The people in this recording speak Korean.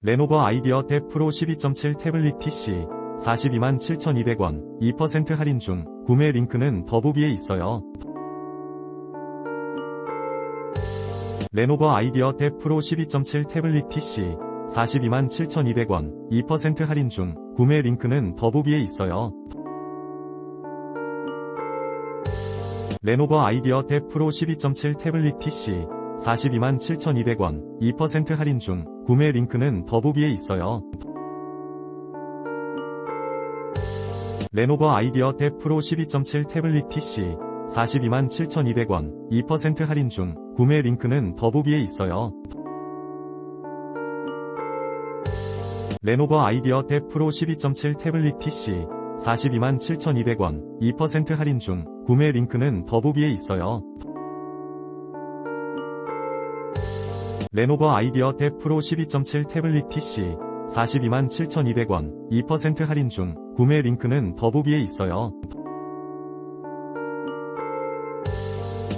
레노버 아이디어 탭 프로 12.7 태블릿 PC 42만 7,200원 2% 할인 중 구매 링크는 더보기에 있어요. 레노버 아이디어 탭 프로 12.7 태블릿 PC 42만 7,200원 2% 할인 중 구매 링크는 더보기에 있어요. 레노버 아이디어 탭 프로 12.7 태블릿 PC 42만 7,200원 2% 할인 중 구매 링크는 더보기에 있어요. 레노버 아이디어 탭 프로 12.7 태블릿 PC 42만 7,200원 2% 할인 중 구매 링크는 더보기에 있어요. 레노버 아이디어 탭 프로 12.7 태블릿 PC 42만 7,200원 2% 할인 중 구매 링크는 더보기에 있어요. 레노버 아이디어 탭 프로 12.7 태블릿 PC 42만 7,200원 2% 할인 중 구매 링크는 더보기에 있어요.